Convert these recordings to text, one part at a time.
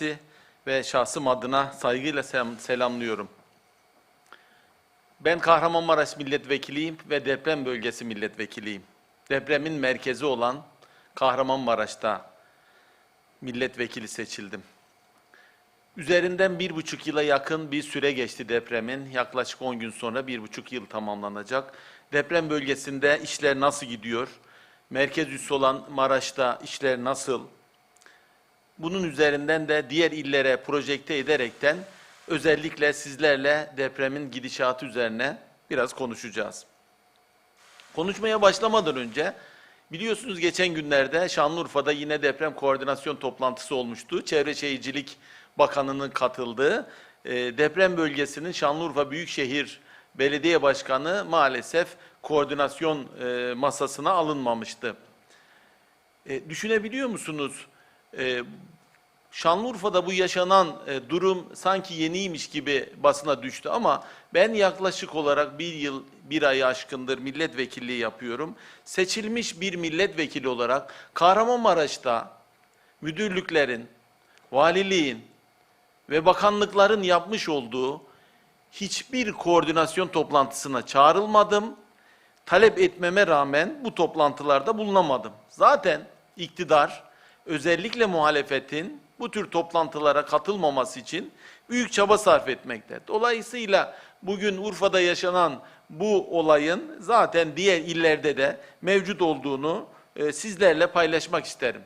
Partisi ve şahsım adına saygıyla selam- selamlıyorum. Ben Kahramanmaraş milletvekiliyim ve deprem bölgesi milletvekiliyim. Depremin merkezi olan Kahramanmaraş'ta milletvekili seçildim. Üzerinden bir buçuk yıla yakın bir süre geçti depremin. Yaklaşık 10 gün sonra bir buçuk yıl tamamlanacak. Deprem bölgesinde işler nasıl gidiyor? Merkez üssü olan Maraş'ta işler nasıl? Bunun üzerinden de diğer illere projekte ederekten özellikle sizlerle depremin gidişatı üzerine biraz konuşacağız. Konuşmaya başlamadan önce biliyorsunuz geçen günlerde Şanlıurfa'da yine deprem koordinasyon toplantısı olmuştu. Çevre Şehircilik Bakanı'nın katıldığı e, deprem bölgesinin Şanlıurfa Büyükşehir Belediye Başkanı maalesef koordinasyon e, masasına alınmamıştı. E, düşünebiliyor musunuz? E, Şanlıurfa'da bu yaşanan e, durum sanki yeniymiş gibi basına düştü ama ben yaklaşık olarak bir yıl, bir ay aşkındır milletvekilliği yapıyorum. Seçilmiş bir milletvekili olarak Kahramanmaraş'ta müdürlüklerin, valiliğin ve bakanlıkların yapmış olduğu hiçbir koordinasyon toplantısına çağrılmadım. Talep etmeme rağmen bu toplantılarda bulunamadım. Zaten iktidar özellikle muhalefetin bu tür toplantılara katılmaması için büyük çaba sarf etmekte. Dolayısıyla bugün Urfa'da yaşanan bu olayın zaten diğer illerde de mevcut olduğunu e, sizlerle paylaşmak isterim.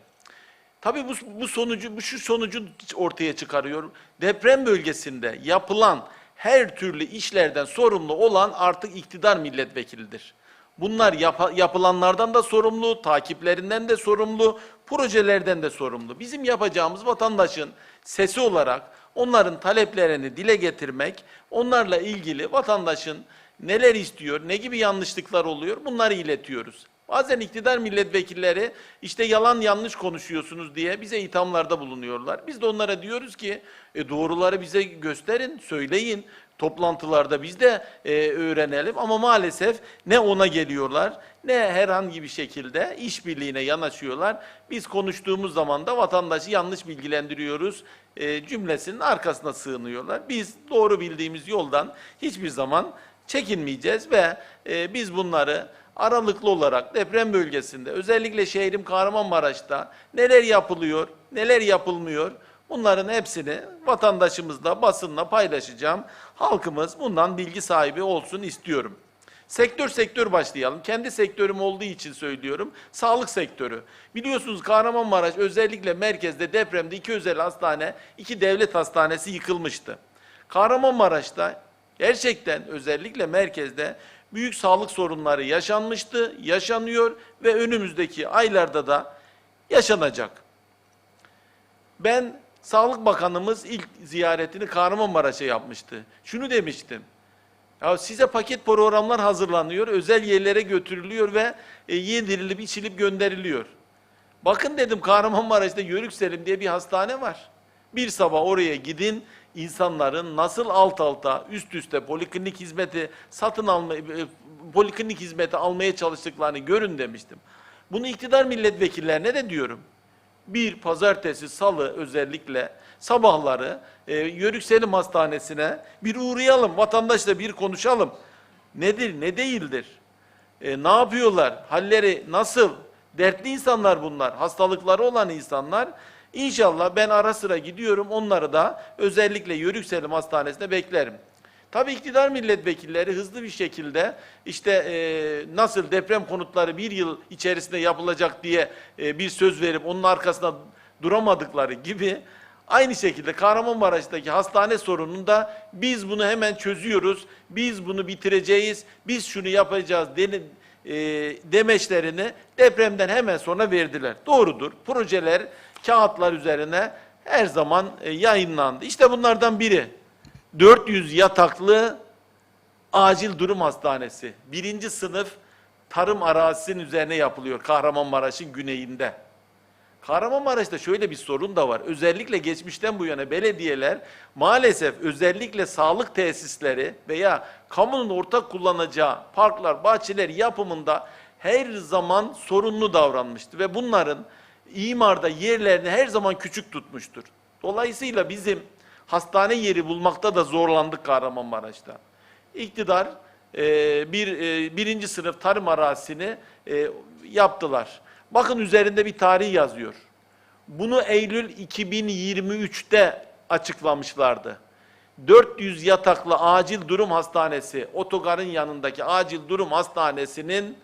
Tabii bu, bu sonucu, bu şu sonucu ortaya çıkarıyor. Deprem bölgesinde yapılan her türlü işlerden sorumlu olan artık iktidar milletvekilidir. Bunlar yapa- yapılanlardan da sorumlu, takiplerinden de sorumlu, projelerden de sorumlu. Bizim yapacağımız vatandaşın sesi olarak onların taleplerini dile getirmek, onlarla ilgili vatandaşın neler istiyor, ne gibi yanlışlıklar oluyor bunları iletiyoruz. Bazen iktidar milletvekilleri işte yalan yanlış konuşuyorsunuz diye bize ithamlarda bulunuyorlar. Biz de onlara diyoruz ki e, doğruları bize gösterin, söyleyin. Toplantılarda biz de e, öğrenelim ama maalesef ne ona geliyorlar ne herhangi bir şekilde işbirliğine yanaşıyorlar. Biz konuştuğumuz zaman da vatandaşı yanlış bilgilendiriyoruz e, cümlesinin arkasına sığınıyorlar. Biz doğru bildiğimiz yoldan hiçbir zaman çekinmeyeceğiz ve e, biz bunları aralıklı olarak deprem bölgesinde özellikle şehrim Kahramanmaraş'ta neler yapılıyor, neler yapılmıyor bunların hepsini vatandaşımızla, basınla paylaşacağım. Halkımız bundan bilgi sahibi olsun istiyorum. Sektör sektör başlayalım. Kendi sektörüm olduğu için söylüyorum. Sağlık sektörü. Biliyorsunuz Kahramanmaraş özellikle merkezde depremde iki özel hastane, iki devlet hastanesi yıkılmıştı. Kahramanmaraş'ta gerçekten özellikle merkezde büyük sağlık sorunları yaşanmıştı, yaşanıyor ve önümüzdeki aylarda da yaşanacak. Ben Sağlık Bakanımız ilk ziyaretini Kahramanmaraş'a yapmıştı. Şunu demiştim. Ya size paket programlar hazırlanıyor, özel yerlere götürülüyor ve e, yedirilip içilip gönderiliyor. Bakın dedim Kahramanmaraş'ta Yörük Selim diye bir hastane var. Bir sabah oraya gidin, insanların nasıl alt alta, üst üste poliklinik hizmeti satın alma, e, poliklinik hizmeti almaya çalıştıklarını görün demiştim. Bunu iktidar milletvekillerine de diyorum. Bir pazartesi, salı özellikle sabahları e, Yörük Selim Hastanesi'ne bir uğrayalım, vatandaşla bir konuşalım. Nedir, ne değildir? E, ne yapıyorlar? Halleri nasıl? Dertli insanlar bunlar. Hastalıkları olan insanlar. İnşallah ben ara sıra gidiyorum. Onları da özellikle Yörük Selim Hastanesi'ne beklerim. Tabii iktidar milletvekilleri hızlı bir şekilde işte e, nasıl deprem konutları bir yıl içerisinde yapılacak diye e, bir söz verip onun arkasında duramadıkları gibi aynı şekilde Kahramanmaraş'taki hastane sorununda biz bunu hemen çözüyoruz, biz bunu bitireceğiz, biz şunu yapacağız deni, e, demeçlerini depremden hemen sonra verdiler. Doğrudur. Projeler kağıtlar üzerine her zaman e, yayınlandı. İşte bunlardan biri. 400 yataklı acil durum hastanesi. Birinci sınıf tarım arazisinin üzerine yapılıyor Kahramanmaraş'ın güneyinde. Kahramanmaraş'ta şöyle bir sorun da var. Özellikle geçmişten bu yana belediyeler maalesef özellikle sağlık tesisleri veya kamunun ortak kullanacağı parklar, bahçeler yapımında her zaman sorunlu davranmıştı ve bunların imarda yerlerini her zaman küçük tutmuştur. Dolayısıyla bizim hastane yeri bulmakta da zorlandık Kahramanmaraş'ta. İktidar e, bir e, birinci sınıf tarım arazisini e, yaptılar. Bakın üzerinde bir tarih yazıyor. Bunu Eylül 2023'te açıklamışlardı. 400 yataklı acil durum hastanesi, otogarın yanındaki acil durum hastanesinin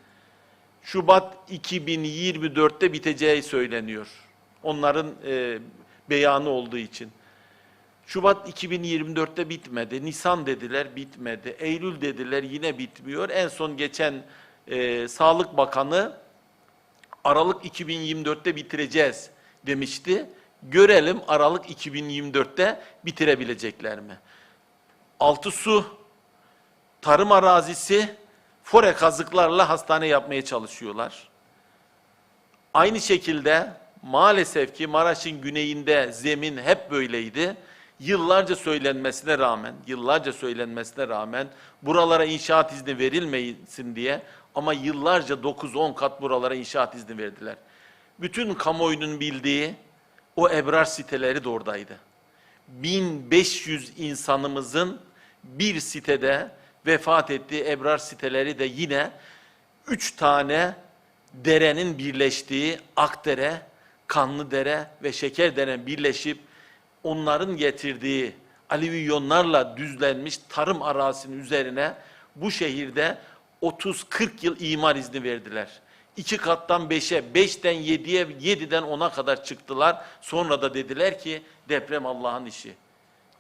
Şubat 2024'te biteceği söyleniyor. Onların e, beyanı olduğu için. Şubat 2024'te bitmedi. Nisan dediler bitmedi. Eylül dediler yine bitmiyor. En son geçen e, Sağlık Bakanı Aralık 2024'te bitireceğiz demişti. Görelim Aralık 2024'te bitirebilecekler mi? Altı su, tarım arazisi, fore kazıklarla hastane yapmaya çalışıyorlar. Aynı şekilde maalesef ki Maraş'ın güneyinde zemin hep böyleydi. Yıllarca söylenmesine rağmen, yıllarca söylenmesine rağmen buralara inşaat izni verilmesin diye ama yıllarca 9-10 kat buralara inşaat izni verdiler. Bütün kamuoyunun bildiği o ebrar siteleri de oradaydı. 1500 insanımızın bir sitede vefat ettiği ebrar siteleri de yine üç tane derenin birleştiği Akdere, Kanlıdere ve Şekerdere birleşip onların getirdiği alüvyonlarla düzlenmiş tarım arazisinin üzerine bu şehirde 30-40 yıl imar izni verdiler. İki kattan beşe, beşten yediye, yediden ona kadar çıktılar. Sonra da dediler ki deprem Allah'ın işi.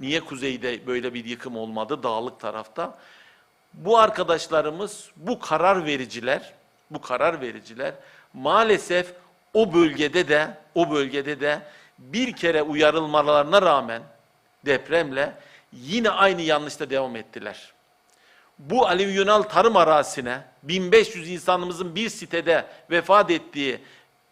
Niye kuzeyde böyle bir yıkım olmadı dağlık tarafta? Bu arkadaşlarımız, bu karar vericiler, bu karar vericiler maalesef o bölgede de, o bölgede de bir kere uyarılmalarına rağmen depremle yine aynı yanlışta devam ettiler. Bu alüvyonal tarım arazisine 1500 insanımızın bir sitede vefat ettiği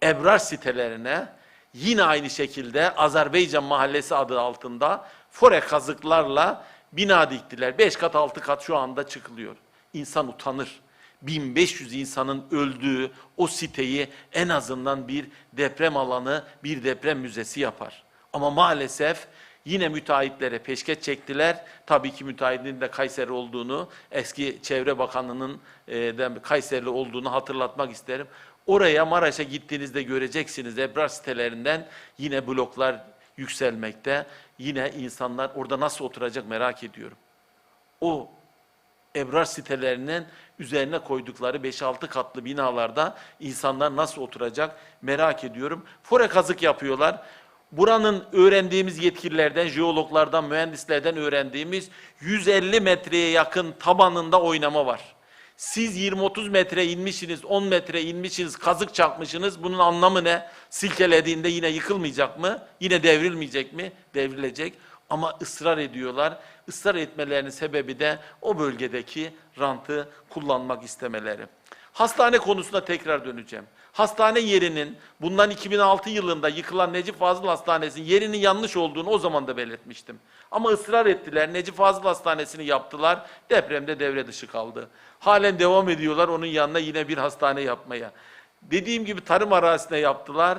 ebrar sitelerine yine aynı şekilde Azerbaycan Mahallesi adı altında fore kazıklarla bina diktiler. 5 kat 6 kat şu anda çıkılıyor. İnsan utanır. 1500 insanın öldüğü o siteyi en azından bir deprem alanı, bir deprem müzesi yapar. Ama maalesef yine müteahhitlere peşkeş çektiler. Tabii ki müteahhitin de Kayseri olduğunu, eski Çevre Bakanı'nın e, Kayserili olduğunu hatırlatmak isterim. Oraya Maraş'a gittiğinizde göreceksiniz ebrar sitelerinden yine bloklar yükselmekte. Yine insanlar orada nasıl oturacak merak ediyorum. O ebrar sitelerinin üzerine koydukları 5-6 katlı binalarda insanlar nasıl oturacak merak ediyorum. Fore kazık yapıyorlar. Buranın öğrendiğimiz yetkililerden, jeologlardan, mühendislerden öğrendiğimiz 150 metreye yakın tabanında oynama var. Siz 20-30 metre inmişsiniz, 10 metre inmişsiniz, kazık çakmışsınız. Bunun anlamı ne? Silkelediğinde yine yıkılmayacak mı? Yine devrilmeyecek mi? Devrilecek. Ama ısrar ediyorlar. Israr etmelerinin sebebi de o bölgedeki rantı kullanmak istemeleri. Hastane konusuna tekrar döneceğim. Hastane yerinin bundan 2006 yılında yıkılan Necip Fazıl Hastanesi'nin yerinin yanlış olduğunu o zaman da belirtmiştim. Ama ısrar ettiler. Necip Fazıl Hastanesi'ni yaptılar. Depremde devre dışı kaldı. Halen devam ediyorlar onun yanına yine bir hastane yapmaya. Dediğim gibi tarım arazisine yaptılar.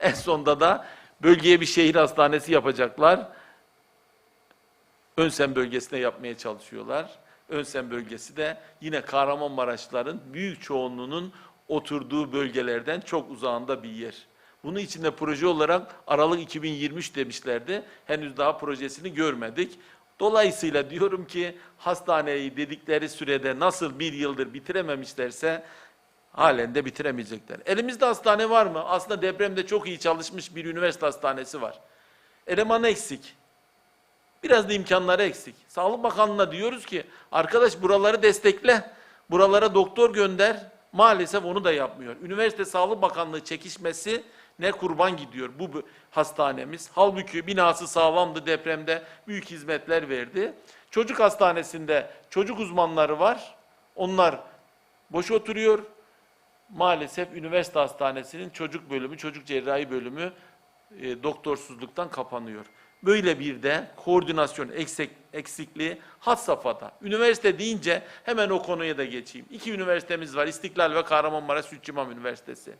En sonunda da bölgeye bir şehir hastanesi yapacaklar. Önsem bölgesine yapmaya çalışıyorlar. Önsem bölgesi de yine Kahramanmaraşlıların büyük çoğunluğunun oturduğu bölgelerden çok uzağında bir yer. Bunun için de proje olarak Aralık 2023 demişlerdi. Henüz daha projesini görmedik. Dolayısıyla diyorum ki hastaneyi dedikleri sürede nasıl bir yıldır bitirememişlerse halen de bitiremeyecekler. Elimizde hastane var mı? Aslında depremde çok iyi çalışmış bir üniversite hastanesi var. Eleman eksik. Biraz da imkanları eksik. Sağlık Bakanlığı'na diyoruz ki arkadaş buraları destekle. Buralara doktor gönder. Maalesef onu da yapmıyor. Üniversite Sağlık Bakanlığı çekişmesi ne kurban gidiyor bu hastanemiz. Halbuki binası sağlamdı depremde büyük hizmetler verdi. Çocuk hastanesinde çocuk uzmanları var. Onlar boş oturuyor. Maalesef üniversite hastanesinin çocuk bölümü, çocuk cerrahi bölümü e, doktorsuzluktan kapanıyor. Böyle bir de koordinasyon eksik, eksikliği had safhada. Üniversite deyince hemen o konuya da geçeyim. İki üniversitemiz var. İstiklal ve Kahramanmaraş Süt İmam Üniversitesi.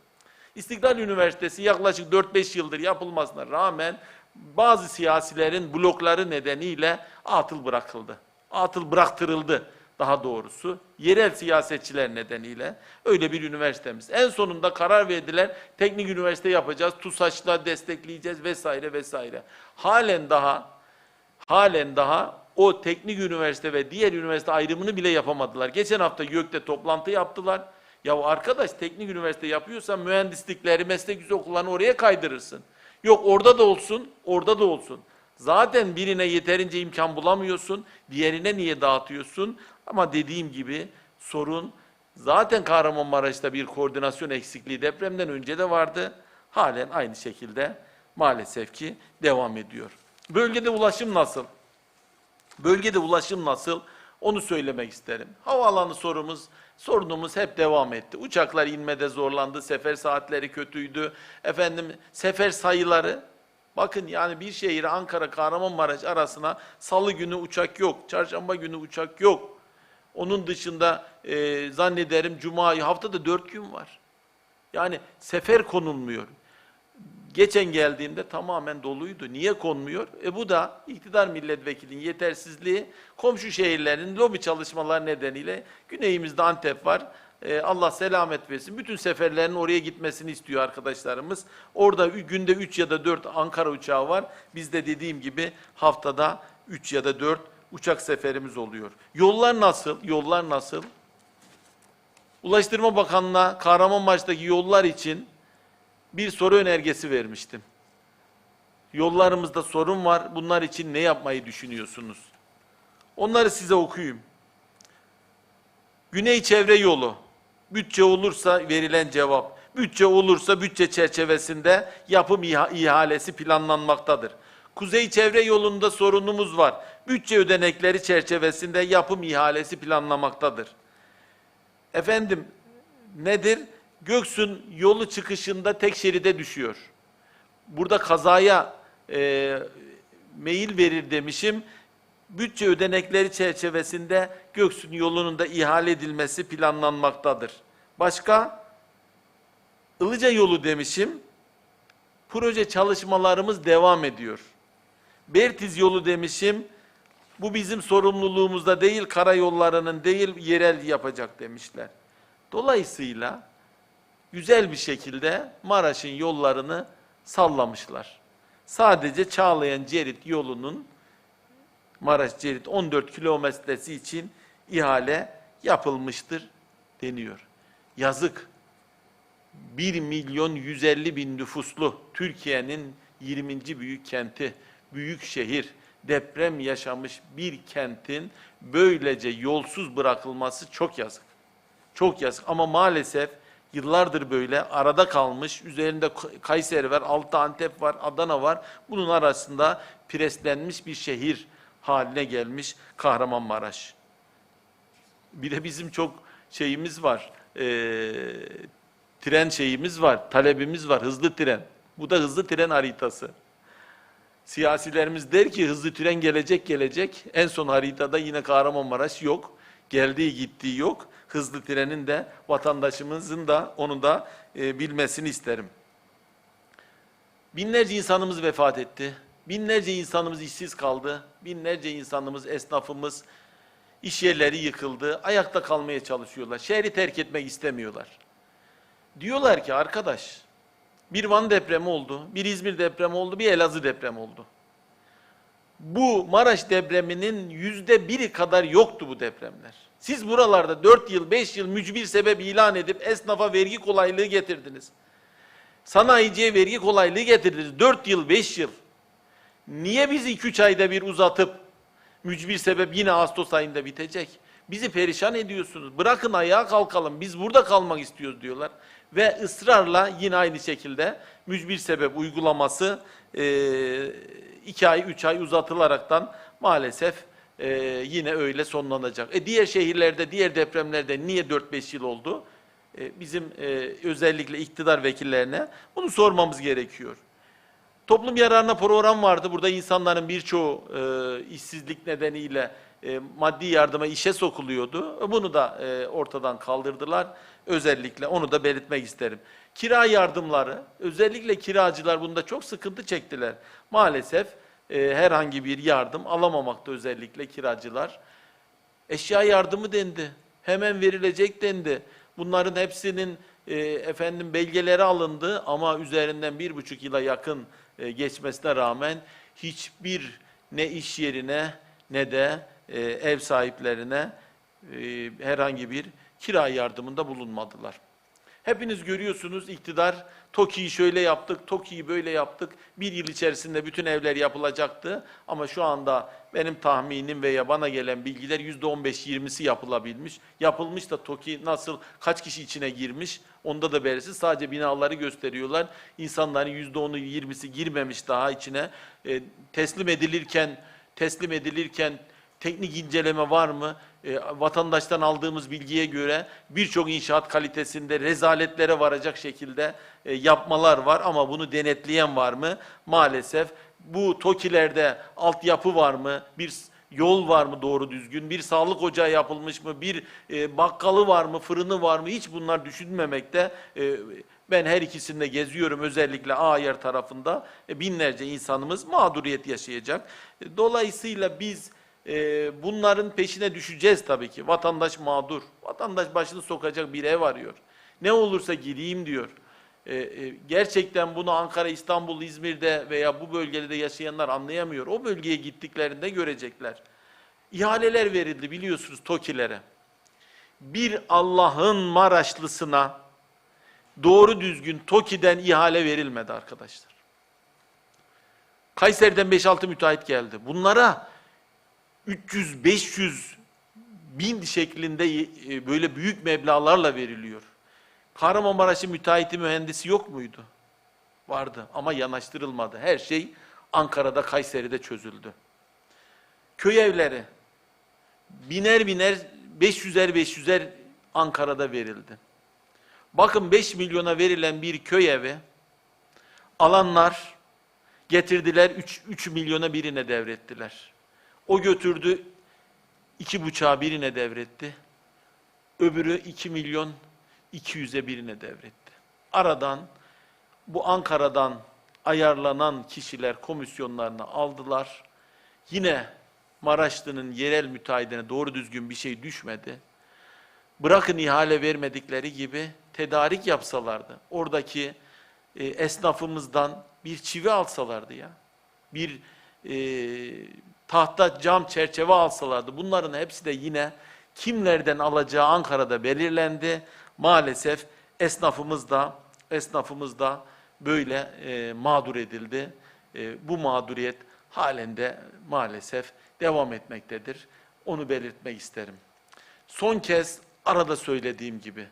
İstiklal Üniversitesi yaklaşık 4-5 yıldır yapılmasına rağmen bazı siyasilerin blokları nedeniyle atıl bırakıldı. Atıl bıraktırıldı daha doğrusu. Yerel siyasetçiler nedeniyle öyle bir üniversitemiz. En sonunda karar verdiler. Teknik üniversite yapacağız. TUSAŞ'la destekleyeceğiz vesaire vesaire. Halen daha halen daha o teknik üniversite ve diğer üniversite ayrımını bile yapamadılar. Geçen hafta YÖK'te toplantı yaptılar. Ya arkadaş teknik üniversite yapıyorsan mühendislikleri, meslek yüksek okullarını oraya kaydırırsın. Yok orada da olsun, orada da olsun. Zaten birine yeterince imkan bulamıyorsun, diğerine niye dağıtıyorsun? Ama dediğim gibi sorun zaten Kahramanmaraş'ta bir koordinasyon eksikliği depremden önce de vardı. Halen aynı şekilde maalesef ki devam ediyor. Bölgede ulaşım nasıl? Bölgede ulaşım nasıl? Onu söylemek isterim. Havaalanı sorumuz, sorunumuz hep devam etti. Uçaklar inmede zorlandı, sefer saatleri kötüydü. Efendim sefer sayıları, bakın yani bir şehir Ankara Kahramanmaraş arasına salı günü uçak yok, çarşamba günü uçak yok. Onun dışında e, zannederim cuma haftada dört gün var. Yani sefer konulmuyor. Geçen geldiğimde tamamen doluydu. Niye konmuyor? E bu da iktidar milletvekilinin yetersizliği, komşu şehirlerin lobi çalışmalar nedeniyle güneyimizde Antep var. E, Allah selamet versin. Bütün seferlerin oraya gitmesini istiyor arkadaşlarımız. Orada günde 3 ya da 4 Ankara uçağı var. Bizde dediğim gibi haftada 3 ya da 4 uçak seferimiz oluyor. Yollar nasıl? Yollar nasıl? Ulaştırma Bakanlığı'na Kahramanmaraş'taki yollar için bir soru önergesi vermiştim. Yollarımızda sorun var. Bunlar için ne yapmayı düşünüyorsunuz? Onları size okuyayım. Güney çevre yolu. Bütçe olursa verilen cevap. Bütçe olursa bütçe çerçevesinde yapım iha- ihalesi planlanmaktadır. Kuzey çevre yolunda sorunumuz var. Bütçe ödenekleri çerçevesinde yapım ihalesi planlamaktadır. Efendim nedir? Göksun yolu çıkışında tek şeride düşüyor. Burada kazaya e, meyil verir demişim. Bütçe ödenekleri çerçevesinde Göksun yolunun da ihale edilmesi planlanmaktadır. Başka? Ilıca yolu demişim. Proje çalışmalarımız devam ediyor. Bertiz yolu demişim. Bu bizim sorumluluğumuzda değil, karayollarının değil, yerel yapacak demişler. Dolayısıyla güzel bir şekilde Maraş'ın yollarını sallamışlar. Sadece Çağlayan Cerit yolunun Maraş Cerit 14 kilometresi için ihale yapılmıştır deniyor. Yazık. 1 milyon 150 bin nüfuslu Türkiye'nin 20. büyük kenti, büyük şehir, deprem yaşamış bir kentin böylece yolsuz bırakılması çok yazık. Çok yazık ama maalesef yıllardır böyle arada kalmış. Üzerinde Kayseri var, Altı Antep var, Adana var. Bunun arasında preslenmiş bir şehir haline gelmiş Kahramanmaraş. Bir de bizim çok şeyimiz var. Eee, tren şeyimiz var, talebimiz var, hızlı tren. Bu da hızlı tren haritası. Siyasilerimiz der ki hızlı tren gelecek gelecek. En son haritada yine Kahramanmaraş yok. Geldiği gittiği yok. Hızlı trenin de vatandaşımızın da onu da e, bilmesini isterim. Binlerce insanımız vefat etti. Binlerce insanımız işsiz kaldı. Binlerce insanımız, esnafımız, iş yerleri yıkıldı. Ayakta kalmaya çalışıyorlar. Şehri terk etmek istemiyorlar. Diyorlar ki arkadaş, bir Van depremi oldu, bir İzmir depremi oldu, bir Elazığ depremi oldu. Bu Maraş depreminin yüzde biri kadar yoktu bu depremler. Siz buralarda 4 yıl, 5 yıl mücbir sebep ilan edip esnafa vergi kolaylığı getirdiniz. Sanayiciye vergi kolaylığı getirdiniz. 4 yıl, 5 yıl. Niye bizi 2-3 ayda bir uzatıp mücbir sebep yine Ağustos ayında bitecek? Bizi perişan ediyorsunuz. Bırakın ayağa kalkalım. Biz burada kalmak istiyoruz diyorlar. Ve ısrarla yine aynı şekilde mücbir sebep uygulaması 2 ay, 3 ay uzatılaraktan maalesef e, yine öyle sonlanacak. E diğer şehirlerde, diğer depremlerde niye 4-5 yıl oldu? E, bizim e, özellikle iktidar vekillerine bunu sormamız gerekiyor. Toplum yararına program vardı. Burada insanların birçoğu e, işsizlik nedeniyle e, maddi yardıma işe sokuluyordu. Bunu da e, ortadan kaldırdılar Özellikle onu da belirtmek isterim. Kira yardımları, özellikle kiracılar bunda çok sıkıntı çektiler. Maalesef e, herhangi bir yardım alamamakta özellikle kiracılar. Eşya yardımı dendi. Hemen verilecek dendi. Bunların hepsinin e, efendim belgeleri alındı ama üzerinden bir buçuk yıla yakın e, geçmesine rağmen hiçbir ne iş yerine ne de e, ev sahiplerine e, herhangi bir kira yardımında bulunmadılar. Hepiniz görüyorsunuz iktidar TOKİ'yi şöyle yaptık, TOKİ'yi böyle yaptık. Bir yıl içerisinde bütün evler yapılacaktı. Ama şu anda benim tahminim veya bana gelen bilgiler %15-20'si yapılabilmiş. Yapılmış da TOKİ nasıl, kaç kişi içine girmiş onda da belirsiz. Sadece binaları gösteriyorlar. İnsanların %10'u 20'si girmemiş daha içine. E, teslim edilirken, teslim edilirken teknik inceleme var mı? E, vatandaştan aldığımız bilgiye göre birçok inşaat kalitesinde rezaletlere varacak şekilde e, yapmalar var ama bunu denetleyen var mı? Maalesef bu TOKİ'lerde altyapı var mı? Bir yol var mı doğru düzgün? Bir sağlık ocağı yapılmış mı? Bir e, bakkalı var mı? Fırını var mı? Hiç bunlar düşünmemekte. E, ben her ikisinde geziyorum özellikle Ağyer tarafında. E, binlerce insanımız mağduriyet yaşayacak. E, dolayısıyla biz e, bunların peşine düşeceğiz tabii ki. Vatandaş mağdur. Vatandaş başını sokacak bir ev arıyor. Ne olursa gireyim diyor. E, e, gerçekten bunu Ankara, İstanbul, İzmir'de veya bu bölgede yaşayanlar anlayamıyor. O bölgeye gittiklerinde görecekler. İhaleler verildi biliyorsunuz TOKİ'lere. Bir Allah'ın Maraşlısına doğru düzgün TOKİ'den ihale verilmedi arkadaşlar. Kayseri'den 5-6 müteahhit geldi. Bunlara 300-500 bin şeklinde e, böyle büyük meblağlarla veriliyor. Kahramanmaraş'ın müteahhiti mühendisi yok muydu? Vardı ama yanaştırılmadı. Her şey Ankara'da, Kayseri'de çözüldü. Köy evleri biner biner 500'er 500'er Ankara'da verildi. Bakın 5 milyona verilen bir köy evi alanlar getirdiler 3, 3 milyona birine devrettiler. O götürdü iki buçağı birine devretti. Öbürü 2 milyon 200'e birine devretti. Aradan bu Ankara'dan ayarlanan kişiler komisyonlarını aldılar. Yine Maraşlı'nın yerel müteahhidine doğru düzgün bir şey düşmedi. Bırakın ihale vermedikleri gibi tedarik yapsalardı. Oradaki e, esnafımızdan bir çivi alsalardı ya. Bir e, tahta cam çerçeve alsalardı. Bunların hepsi de yine kimlerden alacağı Ankara'da belirlendi. Maalesef esnafımız da esnafımız da böyle e, mağdur edildi. E, bu mağduriyet halen de maalesef devam etmektedir. Onu belirtmek isterim. Son kez arada söylediğim gibi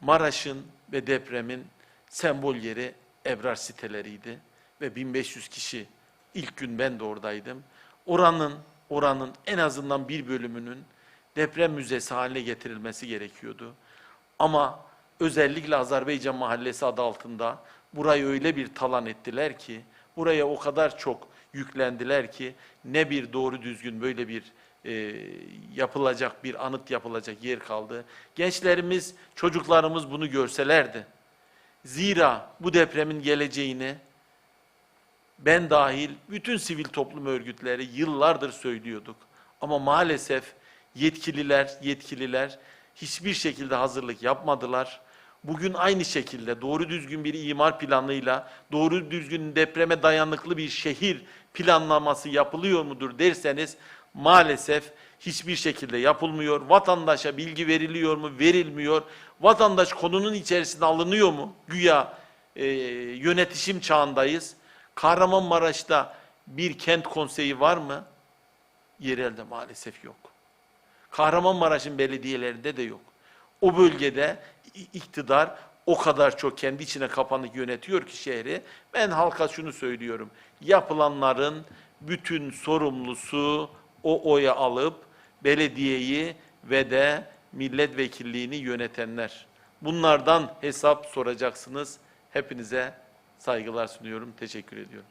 Maraş'ın ve depremin sembol yeri Ebrar siteleriydi ve 1500 kişi ilk gün ben de oradaydım. Oranın oranın en azından bir bölümünün deprem müzesi haline getirilmesi gerekiyordu. Ama özellikle Azerbaycan Mahallesi adı altında burayı öyle bir talan ettiler ki, buraya o kadar çok yüklendiler ki ne bir doğru düzgün böyle bir e, yapılacak bir anıt yapılacak yer kaldı. Gençlerimiz, çocuklarımız bunu görselerdi. Zira bu depremin geleceğini ben dahil bütün sivil toplum örgütleri yıllardır söylüyorduk. Ama maalesef yetkililer, yetkililer hiçbir şekilde hazırlık yapmadılar. Bugün aynı şekilde doğru düzgün bir imar planıyla, doğru düzgün depreme dayanıklı bir şehir planlaması yapılıyor mudur derseniz maalesef hiçbir şekilde yapılmıyor. Vatandaşa bilgi veriliyor mu? Verilmiyor. Vatandaş konunun içerisine alınıyor mu? Güya e, yönetişim çağındayız. Kahramanmaraş'ta bir kent konseyi var mı? Yerelde maalesef yok. Kahramanmaraş'ın belediyelerinde de yok. O bölgede iktidar o kadar çok kendi içine kapanık yönetiyor ki şehri. Ben halka şunu söylüyorum. Yapılanların bütün sorumlusu o oya alıp belediyeyi ve de milletvekilliğini yönetenler. Bunlardan hesap soracaksınız. Hepinize saygılar sunuyorum. Teşekkür ediyorum.